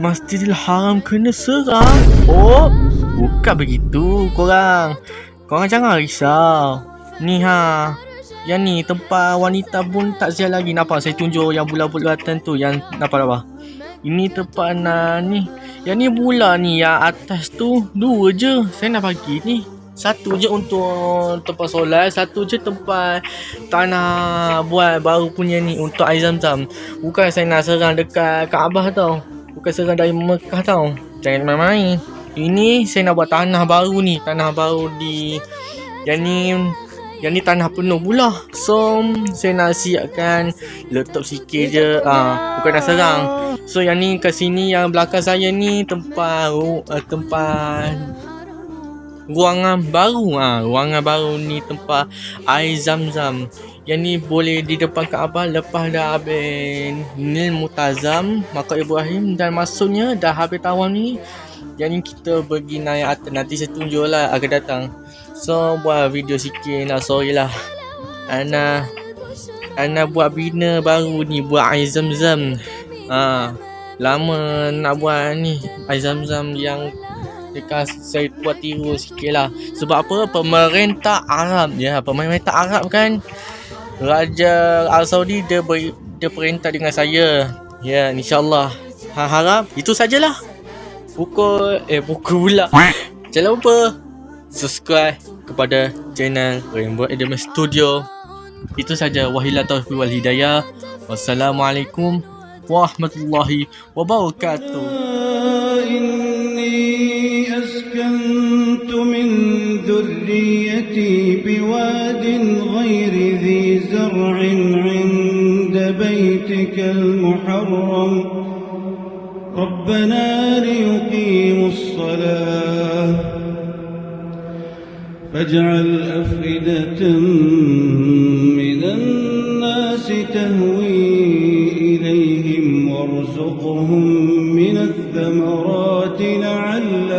Masjidil Haram kena serang. Oh, bukan begitu korang. Korang jangan risau. Ni ha. Yang ni tempat wanita pun tak sial lagi. Nampak saya tunjuk yang bulat-bulatan tu. Yang nampak apa? Ini tempat na ni. Yang ni bula ni yang atas tu dua je. Saya nak bagi ni. Satu je untuk tempat solat, satu je tempat tanah buat baru punya ni untuk air zam-zam. Bukan saya nak serang dekat Kaabah tau. Bukan serang dari Mekah tau. Jangan main-main. Ini saya nak buat tanah baru ni. Tanah baru di... Yang ni... Yang ni tanah penuh pula. So, saya nak siapkan letup sikit je. Ah, bukan nak serang. So, yang ni kat sini yang belakang saya ni tempat... Uh, tempat ruangan baru ah ha, ruangan baru ni tempat air zam-zam yang ni boleh di depan Kaabah lepas dah habis Nil Mutazam Makam Ibrahim dan masuknya dah habis tahun ni yang ni kita pergi naik atas. Nanti saya tunjuk lah akan datang. So buat video sikit lah sorry lah. Ana Ana buat bina baru ni buat air zam-zam. Ha, lama nak buat ni air zam-zam yang dekat saya buat tiru sikit lah. Sebab apa? Pemerintah Arab. Ya pemerintah Arab kan Raja Al Saudi dia ber, dia perintah dengan saya. Ya, yeah, insyaallah. Ha, harap itu sajalah. Pukul eh pukul pula. Jangan lupa subscribe kepada channel Rainbow Adam Studio. Itu saja wahila taufiq wal hidayah. Wassalamualaikum warahmatullahi wabarakatuh. Inni askantu min dhurriyyati biwa زرع عند بيتك المحرم. ربنا ليقيموا الصلاة. فاجعل أفئدة من الناس تهوي إليهم وارزقهم من الثمرات لعلهم